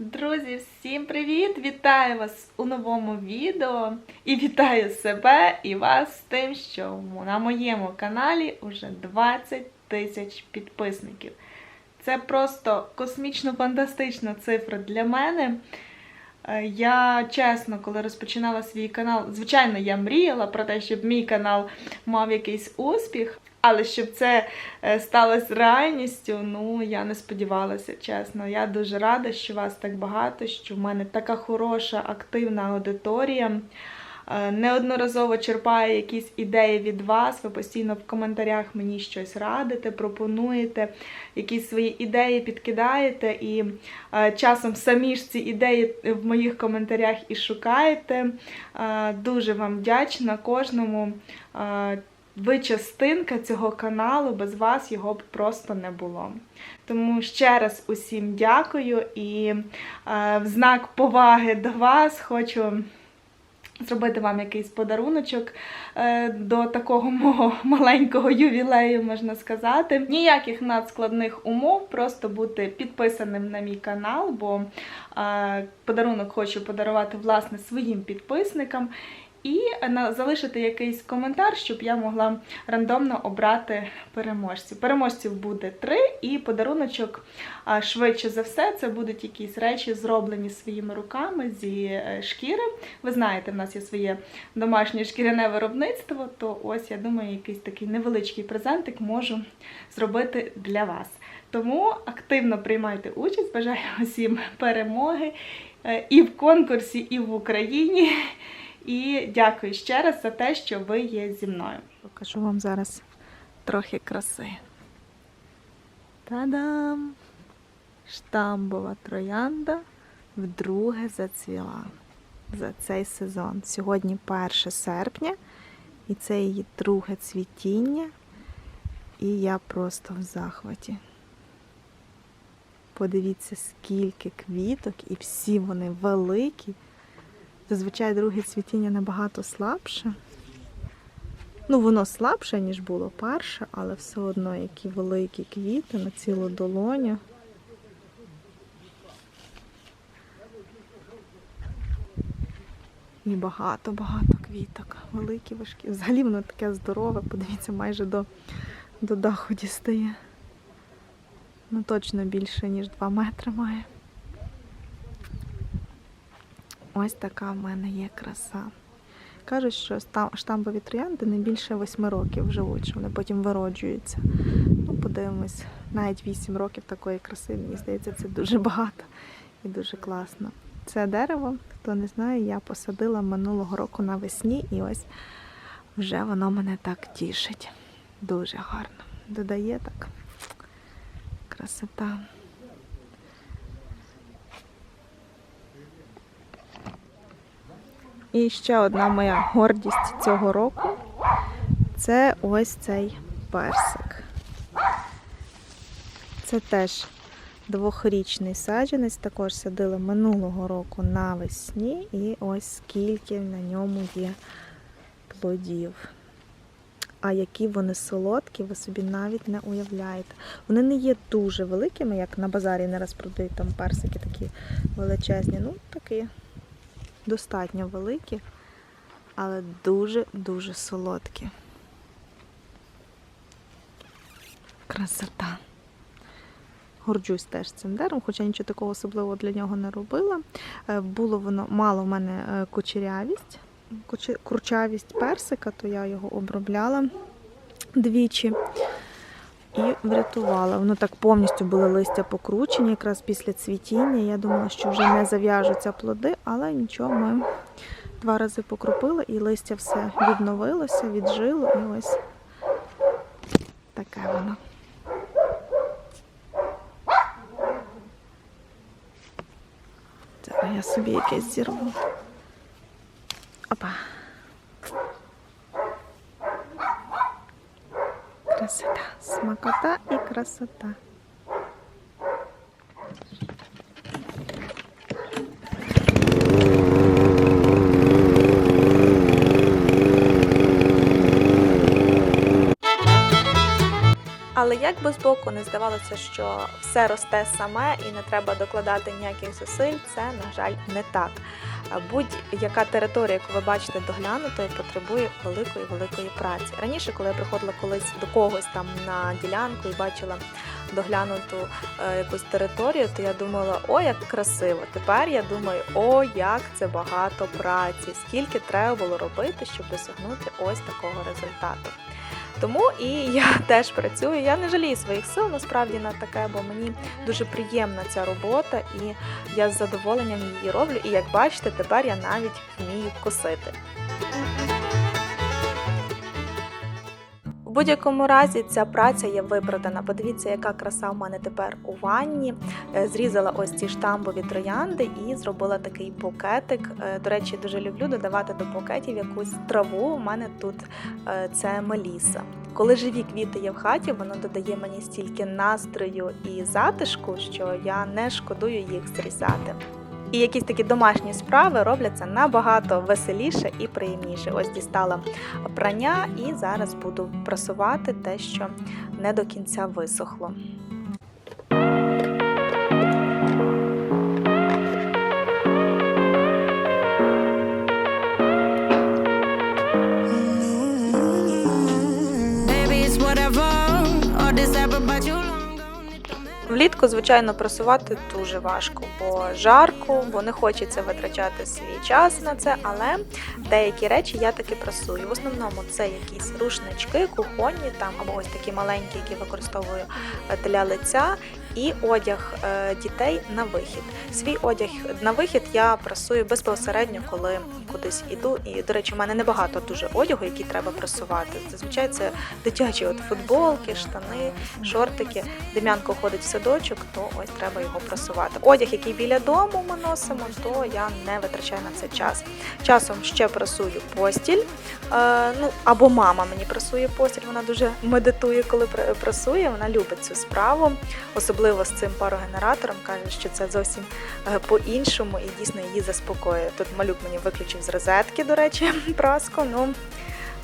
Друзі, всім привіт! Вітаю вас у новому відео і вітаю себе і вас з тим, що на моєму каналі вже 20 тисяч підписників. Це просто космічно фантастична цифра для мене. Е, Я чесно, коли розпочинала свій канал, звичайно, я мріяла про те, щоб мій канал мав якийсь успіх, але щоб це е, сталося реальністю, ну я не сподівалася, чесно. Я дуже рада, що вас так багато, що в мене така хороша, активна аудиторія. Е, Неодноразово черпаю якісь ідеї від вас. Ви постійно в коментарях мені щось радите, пропонуєте, якісь свої ідеї підкидаєте, і е, часом самі ж ці ідеї в моїх коментарях і шукаєте. Дуже вам вдячна кожному. Ви частинка цього каналу, без вас його б просто не було. Тому ще раз усім дякую і е, в знак поваги до вас хочу зробити вам якийсь подаруночок е, до такого мого маленького ювілею, можна сказати. Ніяких надскладних умов, просто бути підписаним на мій канал, бо е, подарунок хочу подарувати власне своїм підписникам. І залишити якийсь коментар, щоб я могла рандомно обрати переможців. Переможців буде три, і подаруночок швидше за все це будуть якісь речі, зроблені своїми руками зі е, шкіри. Ви знаєте, в нас є своє домашнє шкіряне виробництво, то ось я думаю, якийсь такий невеличкий презентик можу зробити для вас. Тому активно приймайте участь, бажаю усім перемоги е, і в конкурсі, і в Україні. І дякую ще раз за те, що ви є зі мною. Покажу вам зараз трохи краси. Та-дам! Штамбова троянда вдруге зацвіла за цей сезон. Сьогодні 1 серпня, і це її друге цвітіння. І я просто в захваті. Подивіться, скільки квіток, і всі вони великі. Зазвичай друге цвітіння набагато слабше. Ну, воно слабше, ніж було перше, але все одно які великі квіти на цілу долоню. І багато-багато квіток. Великі, важкі. Взагалі воно таке здорове, подивіться, майже до, до даху дістає. Ну, точно більше, ніж 2 метри має. Ось така в мене є краса. Кажуть, що штамбові троянди не більше 8 років живуть, що вони потім вироджуються. Ну, подивимось, навіть 8 років такої краси, мені здається, це дуже багато і дуже класно. Це дерево, хто не знає, я посадила минулого року навесні, і ось вже воно мене так тішить. Дуже гарно. Додає так красота. І ще одна моя гордість цього року це ось цей персик. Це теж двохрічний саджанець, також садила минулого року навесні, і ось скільки на ньому є плодів. А які вони солодкі, ви собі навіть не уявляєте. Вони не є дуже великими, як на базарі не раз продають там персики такі величезні. Ну, такі достатньо великі, але дуже-дуже солодкі. Красота. Горджусь теж цим деревом, хоча нічого такого особливого для нього не робила. Е, Було воно мало в мене е, кучерявість, курчавість персика, то я його обробляла двічі і врятувала. Воно так повністю були листя покручені, якраз після цвітіння. Я думала, що вже не зав'яжуться плоди, але нічого, ми два рази покропили і листя все відновилося, віджило, і ось таке воно. Зараз я собі якесь зірву. Опа. Красота, смакота і красота. Але як би збоку не здавалося, що все росте саме і не треба докладати ніяких зусиль, це, на жаль, не так. Будь-яка територія, яку ви бачите доглянутою, потребує великої великої праці. Раніше, коли я приходила колись до когось там на ділянку і бачила доглянуту е, якусь територію, то я думала, о, як красиво. Тепер я думаю, о, як це багато праці, скільки треба було робити, щоб досягнути ось такого результату. Тому і я теж працюю. Я не жалію своїх сил насправді на таке, бо мені дуже приємна ця робота, і я з задоволенням її роблю. І як бачите, тепер я навіть вмію косити. Будь-якому разі ця праця є виправдана. Подивіться, яка краса в мене тепер у ванні. Е, Зрізала ось ці штамбові троянди і зробила такий букетик. Е, До речі, дуже люблю додавати до букетів якусь траву. У мене тут е, це меліса. Коли живі квіти є в хаті, воно додає мені стільки настрою і затишку, що я не шкодую їх зрізати. І якісь такі домашні справи робляться набагато веселіше і приємніше. Ось дістала прання і зараз буду прасувати те, що не до кінця висохло. Влітку, звичайно, прасувати дуже важко, бо жарко, бо не хочеться витрачати свій час на це, але деякі речі я таки прасую. В основному це якісь рушнички, кухонні там або ось такі маленькі, які використовую е, для лиця, і одяг е, дітей на вихід. Свій одяг на вихід я прасую безпосередньо, коли кудись іду. І, до речі, в мене небагато дуже одягу, який треба прасувати. Зазвичай це дитячі от футболки, штани, шортики. Дем'янко ходить в садочок, то ось треба його прасувати. Одяг, який біля дому ми носимо, то я не витрачаю на це час. Часом ще прасую постіль. Е, ну або мама мені прасує постіль. Вона дуже медитує, коли пр- прасує. Вона любить цю справу, особливо з цим парогенератором. каже, що це зовсім е, по-іншому і дійсно її заспокоює. Тут малюк мені виключив з розетки, до речі, праску. Ну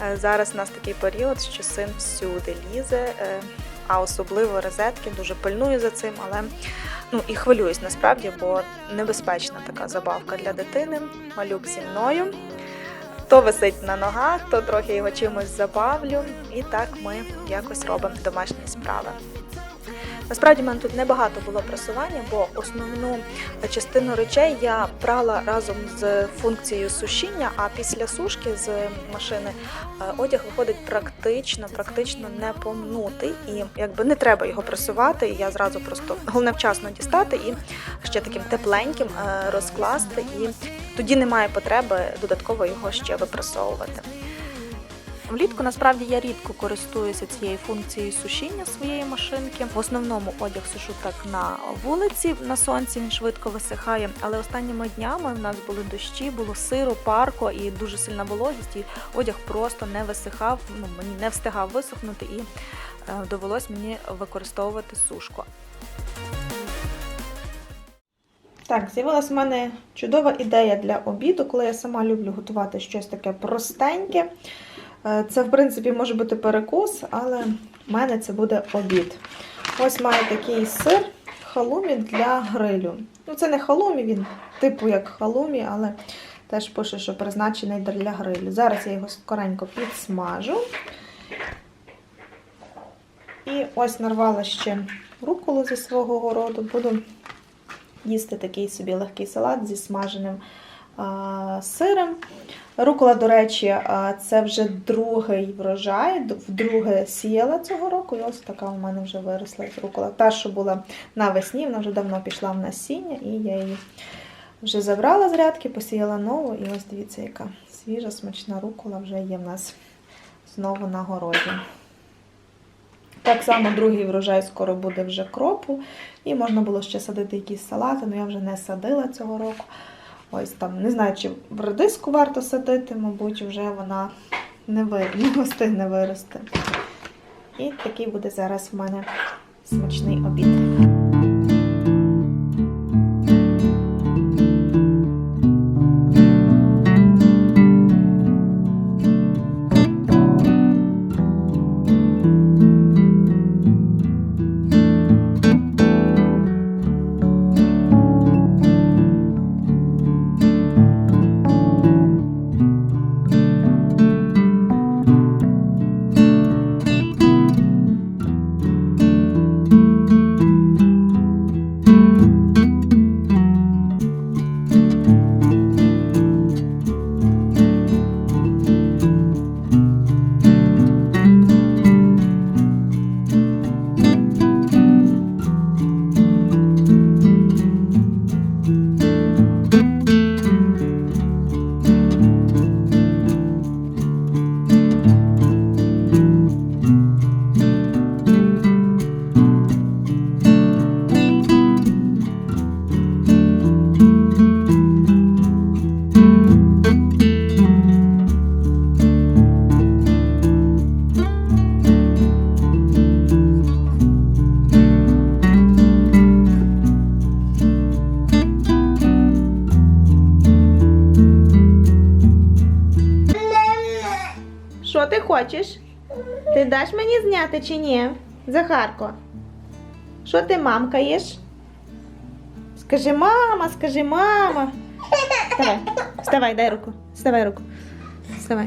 е, зараз у нас такий період, що син всюди лізе. е, а особливо розетки, дуже пильную за цим, але ну і хвилююсь насправді, бо небезпечна така забавка для дитини. Малюк зі мною. То висить на ногах, то трохи його чимось забавлю, і так ми якось робимо домашні справи. Насправді в мене тут небагато було прасування, бо основну частину речей я прала разом з функцією сушіння, а після сушки з машини е, одяг виходить практично, практично не помнутий. І якби не треба його прасувати, я зразу просто головне вчасно дістати і ще таким тепленьким е, розкласти. І тоді немає потреби додатково його ще випрасовувати. Влітку насправді я рідко користуюся цією функцією сушіння своєї машинки. В основному одяг сушу так на вулиці, на сонці він швидко висихає. Але останніми днями в нас були дощі, було сиро, парко і дуже сильна вологість. І одяг просто не висихав. Ну мені не встигав висохнути, і е, довелось мені використовувати сушку. Так, з'явилась в мене чудова ідея для обіду, коли я сама люблю готувати щось таке простеньке. Е, Це, в принципі, може бути перекус, але в мене це буде обід. Ось маю такий сир халумі для грилю. Ну, це не халумі, він типу як халумі, але теж пише, що призначений для грилю. Зараз я його скоренько підсмажу. І ось нарвала ще руколу зі свого городу. Буду їсти такий собі легкий салат зі смаженим а, сиром. Рукола, до речі, це вже другий врожай, вдруге сіяла цього року, і ось така у мене вже виросла рукола. Та, що була навесні, вона вже давно пішла в насіння, і я її вже забрала з рядки, посіяла нову, і ось дивіться, яка свіжа, смачна рукола вже є в нас знову на городі. Так само другий врожай скоро буде вже кропу, і можна було ще садити якісь салати, але я вже не садила цього року. Ось там, не знаю, чи в редиску варто садити, мабуть, вже вона не, встигне вирости. І такий буде зараз в мене смачний обід. Ти хочеш? Ти даш мені зняти чи ні? Захарко. Що ти мамкаєш? Скажи мама, скажи мама. Вставай, вставай, дай руку. Вставай руку. Вставай.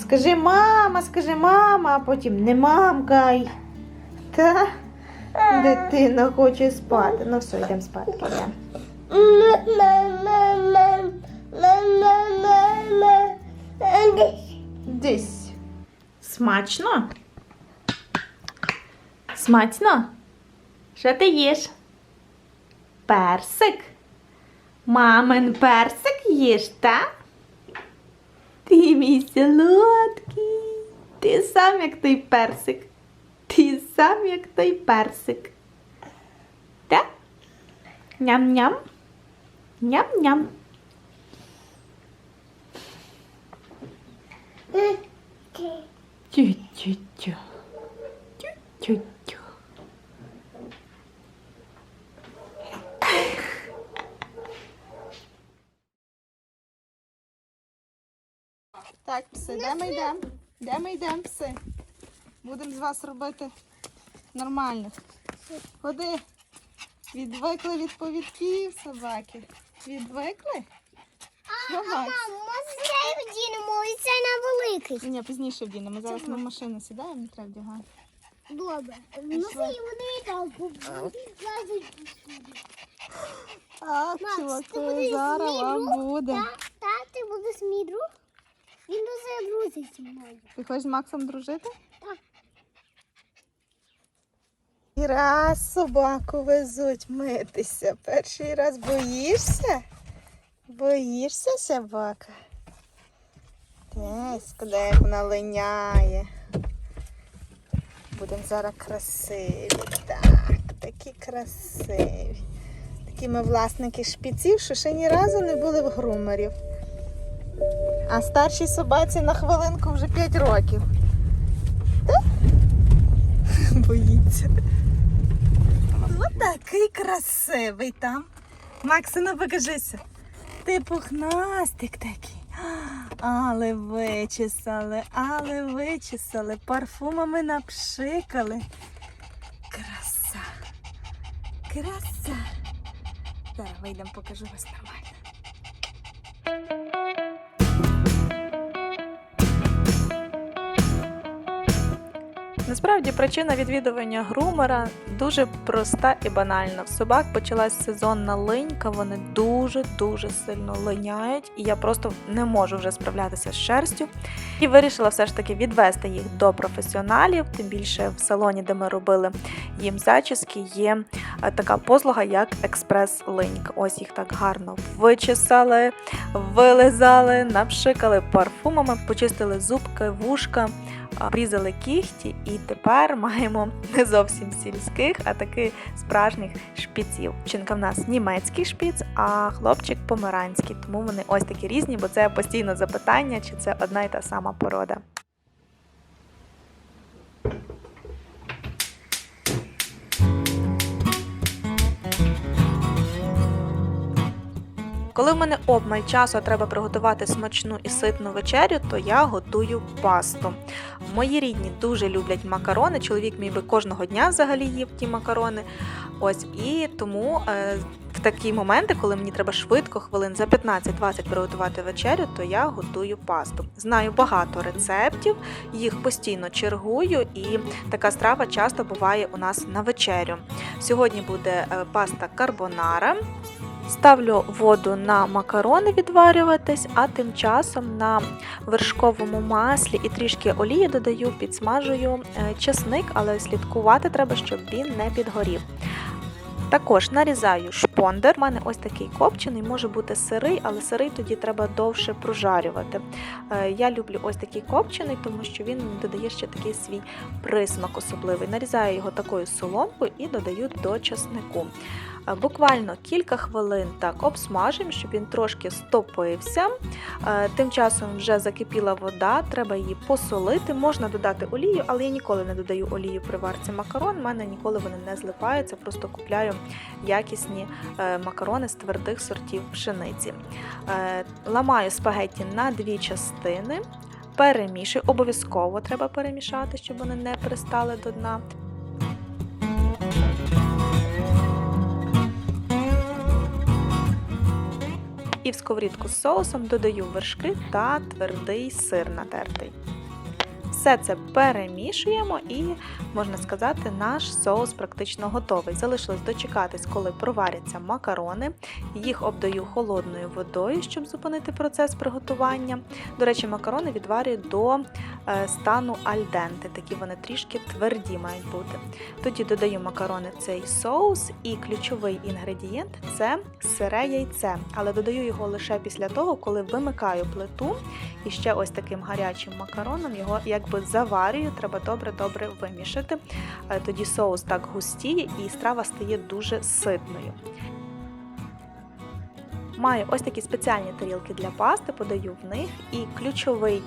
Скажи мама, скажи мама, а потім не мамкай. Та дитина хоче спати. Ну все, йдемо спати. Йдемо. Десь. Смачно? Смачно? Що ти їш? Персик? Мамин персик їш, так? Ти мій солодкий. Ти сам як той персик. Ти сам як той персик. Так? Ням-ням. Ням-ням. Тю-тю-тю. Тю-тю-тю. Так, пси, де ми йдемо? Де ми йдемо, пси? Будемо з вас робити нормальних. Ходи. Відвикли від повідків собаки. Відвикли? Що, Макс? може я вдінемо і це на великий. Ні, пізніше вдінемо. Зараз в машину сідаємо, не треба вдягати. Добре. Ну і вони і. Так, Макс, ти чуваки, зараз вам буде. Так, ти будеш мій друг. Він дуже друзить зі мною. Ти хочеш з Максом дружити? Так. І раз собаку везуть митися. Перший раз боїшся? Боїшся собака? Десь, куди як вона линяє. Будемо зараз красиві. Так, такі красиві. Такі ми власники шпіців, що ще ні разу не були в грумерів. А старшій собаці на хвилинку вже 5 років. Та? Боїться. Ось такий красивий там. Максина, покажися. Ти пухнастик такий. Але вичесали, але вичесали, парфумами напшикали. Краса. Краса. Зараз вийдемо, покажу вас нормально. Насправді причина відвідування грумера дуже проста і банальна. В собак почалась сезонна линька, вони дуже-дуже сильно линяють, і я просто не можу вже справлятися з шерстю. І вирішила все ж таки відвести їх до професіоналів, тим більше в салоні, де ми робили їм зачіски, є е, така послуга, як експрес-линька. Ось їх так гарно вичесали, вилизали, напшикали парфумами, почистили зубки, вушка обрізали кігті, і тепер маємо не зовсім сільських, а таки справжніх шпіців. Чинка в нас німецький шпіц, а хлопчик помаранський. Тому вони ось такі різні, бо це постійно запитання, чи це одна і та сама порода. Коли в мене обмаль часу, треба приготувати смачну і ситну вечерю, то я готую пасту. Мої рідні дуже люблять макарони. Чоловік мій би кожного дня взагалі їв ті макарони. Ось і тому е, в такі моменти, коли мені треба швидко, хвилин за 15-20 приготувати вечерю, то я готую пасту. Знаю багато рецептів, їх постійно чергую, і така страва часто буває у нас на вечерю. Сьогодні буде е, паста карбонара. Ставлю воду на макарони відварюватись, а тим часом на вершковому маслі і трішки олії додаю, підсмажую е, чесник, але слідкувати треба, щоб він не підгорів. Також нарізаю шпондер. У мене ось такий копчений, може бути сирий, але сирий тоді треба довше прожарювати. Е, Я люблю ось такий копчений, тому що він додає ще такий свій присмак особливий. Нарізаю його такою соломкою і додаю до чеснику. Е, Буквально кілька хвилин так обсмажимо, щоб він трошки стопився. Е, Тим часом вже закипіла вода, треба її посолити. Можна додати олію, але я ніколи не додаю олію при варці макарон. У мене ніколи вони не злипаються, просто купляю якісні е, макарони з твердих сортів пшениці. Ламаю спагетті на дві частини. перемішуй. Обов'язково треба перемішати, щоб вони не пристали до дна. І в сковорідку з соусом додаю вершки та твердий сир натертий. Все це перемішуємо і, можна сказати, наш соус практично готовий. Залишилось дочекатись, коли проваряться макарони. Їх обдаю холодною водою, щоб зупинити процес приготування. До речі, макарони відварюю до е, стану альденти, такі вони трішки тверді мають бути. Тоді додаю макарони цей соус, і ключовий інгредієнт це сире яйце, але додаю його лише після того, коли вимикаю плиту і ще ось таким гарячим макароном його якби заварюю. Треба добре-добре вимішати. Е, Тоді соус так густіє і страва стає дуже ситною. Маю ось такі спеціальні тарілки для пасти, подаю в них. І ключовий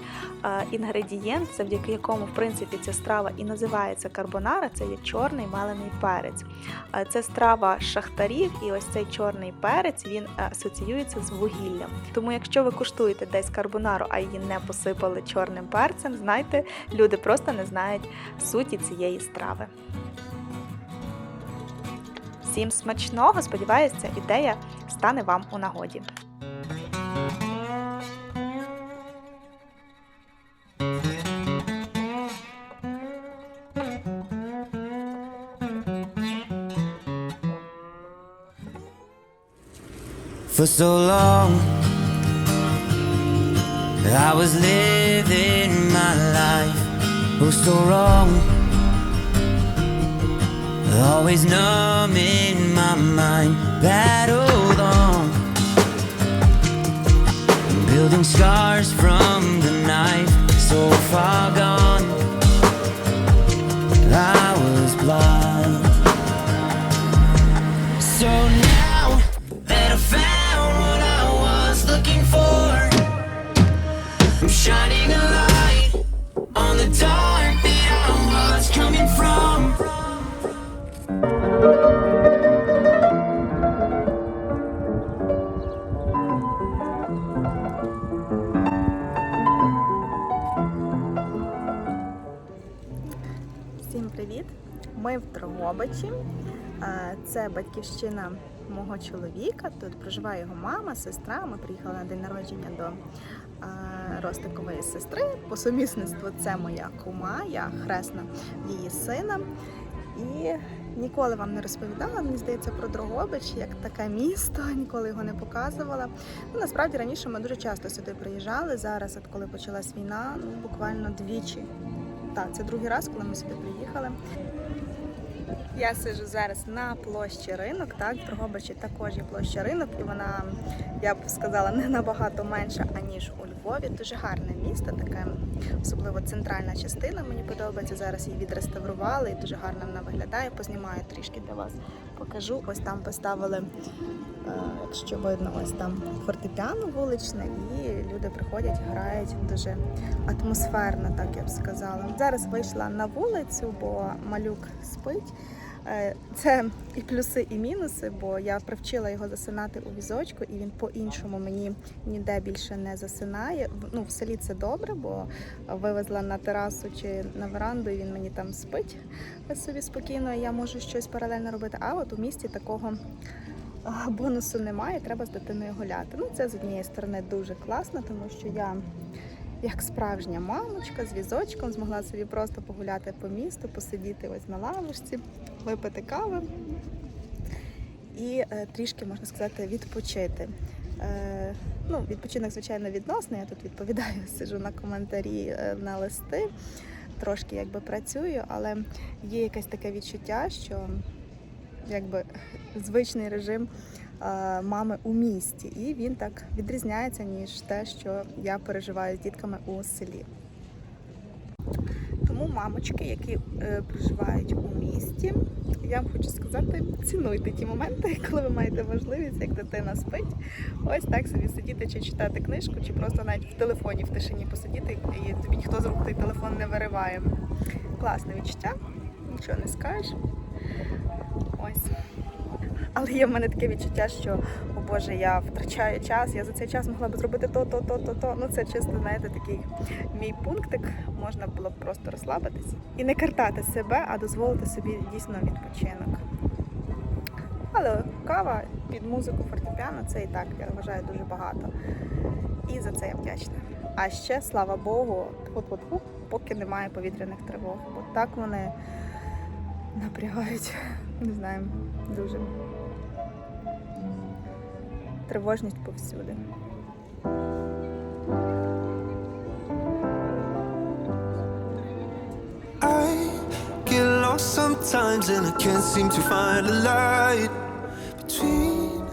е, інгредієнт, завдяки якому, в принципі, ця страва і називається карбонара, це є чорний мелений перець. Е, Це страва шахтарів, і ось цей чорний перець він е, асоціюється з вугіллям. Тому, якщо ви куштуєте десь карбонару, а її не посипали чорним перцем, знайте, люди просто не знають суті цієї страви. Всім смачного! Сподіваюся, ця ідея стане вам у нагоді. For so long, I was living my life. Oh, so wrong. Always numb in my mind. Battled Building scars from the knife. So far gone. I was blind. So now that I found what I was looking for, I'm shining a light on the dark Всім привіт! Ми в Дрогобичі. Е, Це батьківщина мого чоловіка. Тут проживає його мама, сестра. Ми приїхали на день народження до е, Ростикової сестри. По сумісництву це моя кума, я хресна її сина. І ніколи вам не розповідала, мені здається, про Дрогобич як таке місто, ніколи його не показувала. Ну, насправді раніше ми дуже часто сюди приїжджали. Зараз, от коли почалась війна, ну буквально двічі так, це другий раз, коли ми сюди приїхали. Я сижу зараз на площі ринок. Так, в Дрогобичі також є площа ринок, і вона, я б сказала, не набагато менша, аніж у Львові. Дуже гарне місто, таке, особливо центральна частина. Мені подобається. Зараз її відреставрували і дуже гарно вона виглядає. Познімаю трішки для вас. Покажу. Ось там поставили, е, якщо видно, ось там фортепіано вуличне, і люди приходять, грають дуже атмосферно, так я б сказала. Зараз вийшла на вулицю, бо малюк спить. Е, Це і плюси, і мінуси, бо я привчила його засинати у візочку, і він по-іншому мені ніде більше не засинає. Ну, в селі це добре, бо вивезла на терасу чи на веранду, і він мені там спить собі спокійно, і я можу щось паралельно робити. А от у місті такого бонусу немає, треба з дитиною гуляти. Ну, це з однієї сторони дуже класно, тому що я як справжня мамочка з візочком змогла собі просто погуляти по місту, посидіти ось на лавочці, випити кави і е, трішки, можна сказати, відпочити. Е, ну, відпочинок, звичайно, відносний. Я тут відповідаю, сиджу на коментарі, е, на листи, трошки якби працюю, але є якесь таке відчуття, що якби звичний режим мами у місті, і він так відрізняється, ніж те, що я переживаю з дітками у селі. Тому мамочки, які е, проживають у місті, я вам хочу сказати, цінуйте ті моменти, коли ви маєте можливість, як дитина спить, ось так собі сидіти чи читати книжку, чи просто навіть в телефоні в тишині посидіти, і тобі ніхто з рук той телефон не вириває. Класне відчуття, нічого не скажеш. Ось. Але є в мене таке відчуття, що о Боже, я втрачаю час, я за цей час могла б зробити то, то, то, то, то. Ну це чисто, знаєте, такий мій пунктик. Можна було б просто розслабитись і не картати себе, а дозволити собі дійсно відпочинок. Але кава під музику фортепіано це і так, я вважаю, дуже багато. І за це я вдячна. А ще, слава Богу, тьфу-тьфу-тьфу, поки немає повітряних тривог, бо так вони напрягають, не знаю, дуже. Light between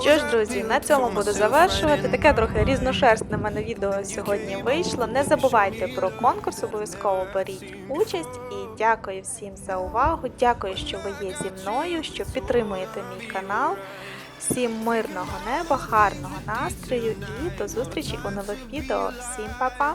Що ж, друзі, на цьому буду завершувати. Таке трохи різношерстне в мене відео сьогодні вийшло. Не забувайте про конкурс, обов'язково беріть участь. І дякую всім за увагу. Дякую, що ви є зі мною, що підтримуєте мій канал. Всім мирного неба, гарного настрою і до зустрічі у нових відео. Всім па-па!